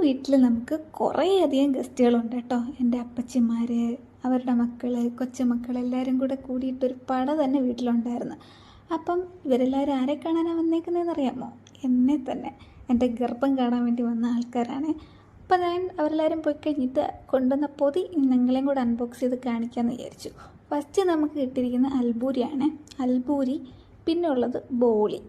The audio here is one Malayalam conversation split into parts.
വീട്ടിൽ നമുക്ക് കുറേയധികം ഗസ്റ്റുകളുണ്ട് കേട്ടോ. എന്റെ അപ്പച്ചിമാർ അവരുടെ മക്കൾ കൊച്ചുമക്കൾ എല്ലാവരും കൂടെ കൂടിയിട്ടൊരു പട തന്നെ വീട്ടിലുണ്ടായിരുന്നു. അപ്പം ഇവരെല്ലാവരും ആരെ കാണാനാണ് വന്നേക്കുന്നതെന്ന് അറിയാമോ? എന്നെ തന്നെ. എന്റെ ഗർഭം കാണാൻ വേണ്ടി വന്ന ആൾക്കാരാണ്. അപ്പം ഞാൻ അവരെല്ലാവരും പോയി കഴിഞ്ഞിട്ട് കൊണ്ടുവന്ന പൊതി നിങ്ങളെയും കൂടെ അൺബോക്സ് ചെയ്ത് കാണിക്കാമെന്ന് വിചാരിച്ചു. ഫസ്റ്റ് നമുക്ക് കിട്ടിയിരിക്കുന്ന അൽബൂരിയാണ്. അൽബൂരി പിന്നെ ഉള്ളത് ബോളി.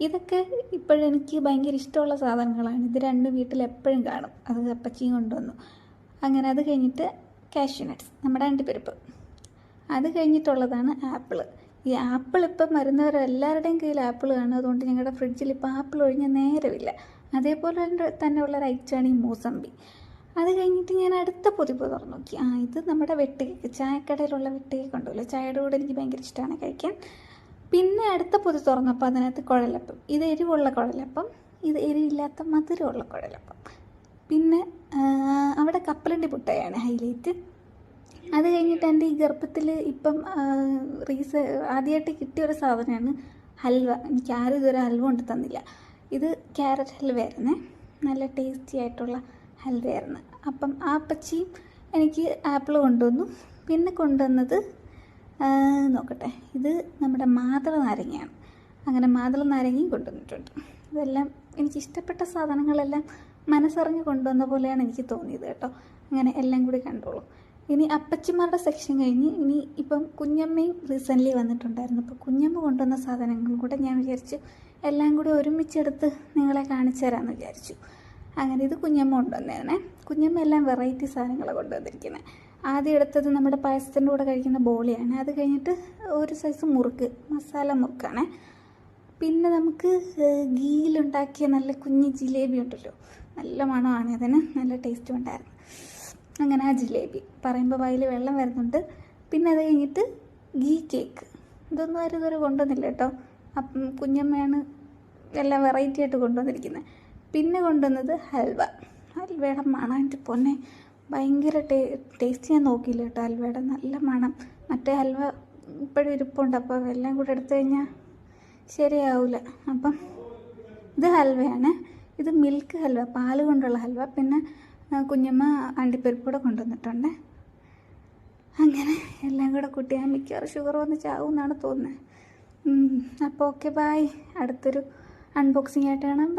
ഇതൊക്കെ ഇപ്പോഴെനിക്ക് ഭയങ്കര ഇഷ്ടമുള്ള സാധനങ്ങളാണ്. ഇത് രണ്ടും വീട്ടിൽ എപ്പോഴും കാണും. അത് അപ്പച്ചിയും കൊണ്ടുവന്നു. അങ്ങനെ അത് കഴിഞ്ഞിട്ട് കാഷ്യൂനട്ട്സ് നമ്മുടെ അണ്ടിപ്പരിപ്പ്. അത് കഴിഞ്ഞിട്ടുള്ളതാണ് ആപ്പിൾ ഈ ആപ്പിൾ ഇപ്പം വരുന്നവരെല്ലാവരുടെയും കയ്യിൽ ആപ്പിൾ കാണും. അതുകൊണ്ട് ഞങ്ങളുടെ ഫ്രിഡ്ജിൽ ഇപ്പോൾ ആപ്പിൾ ഒഴിഞ്ഞ നേരമില്ല. അതേപോലെ തന്നെ ഉള്ള റൈറ്റാണ് ഈ മൂസമ്പി. അത് കഴിഞ്ഞിട്ട് ഞാൻ അടുത്ത പൊതിപ്പ് തുറന്നു നോക്കി ആ ഇത് നമ്മുടെ വെട്ടുകേക്ക് ചായക്കടയിലുള്ള വെട്ടുകേക്ക് ഉണ്ടല്ലോ ചായയുടെ കൂടെ എനിക്ക് ഭയങ്കര ഇഷ്ടമാണ് കഴിക്കാൻ. പിന്നെ അടുത്ത പൊതി തുറന്നപ്പോൾ അതിനകത്ത് കുഴലപ്പം. ഇത് എരിവുള്ള കുഴലപ്പം ഇത് എരിവില്ലാത്ത മധുരമുള്ള കുഴലപ്പം. പിന്നെ അവിടെ കപ്പലണ്ടി പുട്ടയാണ് ഹൈലൈറ്റ്. അത് കഴിഞ്ഞിട്ട് എന്റെ ഈ ഗർഭത്തിൽ ഇപ്പം റീസ ആദ്യമായിട്ട് കിട്ടിയ ഒരു സാധനമാണ് ഹൽവ. എനിക്ക് ആരും ഇതുവരെ ഹൽവ കൊണ്ട് തന്നില്ല. ഇത് ക്യാരറ്റ് ഹൽവയായിരുന്നേ. നല്ല ടേസ്റ്റി ആയിട്ടുള്ള ഹൽവയായിരുന്നു. അപ്പം ആ പച്ചിയും എനിക്ക് ആപ്പിൾ കൊണ്ടുവന്നു. പിന്നെ കൊണ്ടുവന്നത് നോക്കട്ടെ. ഇത് നമ്മുടെ മാതള നാരങ്ങയാണ്. അങ്ങനെ മാതള നാരങ്ങയും കൊണ്ടുവന്നിട്ടുണ്ട്. ഇതെല്ലാം എനിക്ക് ഇഷ്ടപ്പെട്ട സാധനങ്ങളെല്ലാം മനസ്സറിഞ്ഞ് കൊണ്ടുവന്ന പോലെയാണ് എനിക്ക് തോന്നിയത് കേട്ടോ. അങ്ങനെ എല്ലാം കൂടി കണ്ടോളൂ. ഇനി അപ്പച്ചിമാരുടെ സെക്ഷൻ കഴിഞ്ഞ് ഇനി ഇപ്പം കുഞ്ഞമ്മയും റീസെന്റ്ലി വന്നിട്ടുണ്ടായിരുന്നു. അപ്പോൾ കുഞ്ഞമ്മ കൊണ്ടുവന്ന സാധനങ്ങളും കൂടെ ഞാൻ വിചാരിച്ചു എല്ലാം കൂടി ഒരുമിച്ചെടുത്ത് നിങ്ങളെ കാണിച്ചു തരാമെന്ന് വിചാരിച്ചു. അങ്ങനെ ഇത് കുഞ്ഞമ്മ കൊണ്ടുവന്നേനെ. കുഞ്ഞമ്മ എല്ലാം വെറൈറ്റി സാധനങ്ങളാണ് കൊണ്ടുവന്നിരിക്കുന്നത് ആദ്യം എടുത്തത് നമ്മുടെ പായസത്തിന്റെ കൂടെ കഴിക്കുന്ന ബോളിയാണ്. അത് കഴിഞ്ഞിട്ട് ഒരു സൈസ് മുറുക്ക് മസാല മുറുക്കാണ്. പിന്നെ നമുക്ക് ഗീലുണ്ടാക്കിയ നല്ല കുഞ്ഞ് ജിലേബി ഉണ്ടല്ലോ. നല്ല മണമാണ് അതിന്. നല്ല ടേസ്റ്റും ഉണ്ടായിരുന്നു. അങ്ങനെ ആ ജിലേബി പറയുമ്പോൾ വായിൽ വെള്ളം വരുന്നുണ്ട്. പിന്നെ അത് കഴിഞ്ഞിട്ട് ഗീ കേക്ക് ഇതൊന്നും ആരും ഇതുവരെ കൊണ്ടുവന്നില്ല കേട്ടോ. അപ്പം കുഞ്ഞമ്മയാണ് എല്ലാം വെറൈറ്റി ആയിട്ട് കൊണ്ടുവന്നിരിക്കുന്നത് പിന്നെ കൊണ്ടുവന്നത് ഹൽവ. ഹൽവയുടെ മണം എന്റെ പൊന്നെ. ഭയങ്കര ടേ ടേസ്റ്റ് ഞാൻ നോക്കിയില്ല കേട്ടോ ഹൽവയുടെ നല്ല മണം. മറ്റേ ഹൽവ ഇപ്പോഴും ഇരിപ്പുണ്ട്. അപ്പോൾ എല്ലാം കൂടെ എടുത്തു കഴിഞ്ഞാൽ ശരിയാവില്ല അപ്പം ഇത് ഹൽവയാണ്. ഇത് മിൽക്ക് ഹൽവ പാൽ കൊണ്ടുള്ള ഹൽവ. പിന്നെ കുഞ്ഞമ്മ അണ്ടിപ്പരിപ്പൂടെ കൊണ്ടുവന്നിട്ടുണ്ട്. അങ്ങനെ എല്ലാം കൂടെ കുട്ടിയാൻ മിക്കവാറും ഷുഗർ വന്ന് ചാവും എന്നാണ് തോന്നുന്നത് അപ്പോൾ ഓക്കെ ബായ് അടുത്തൊരു അൺബോക്സിംഗ് ആയിട്ട് കാണാം. ബൈ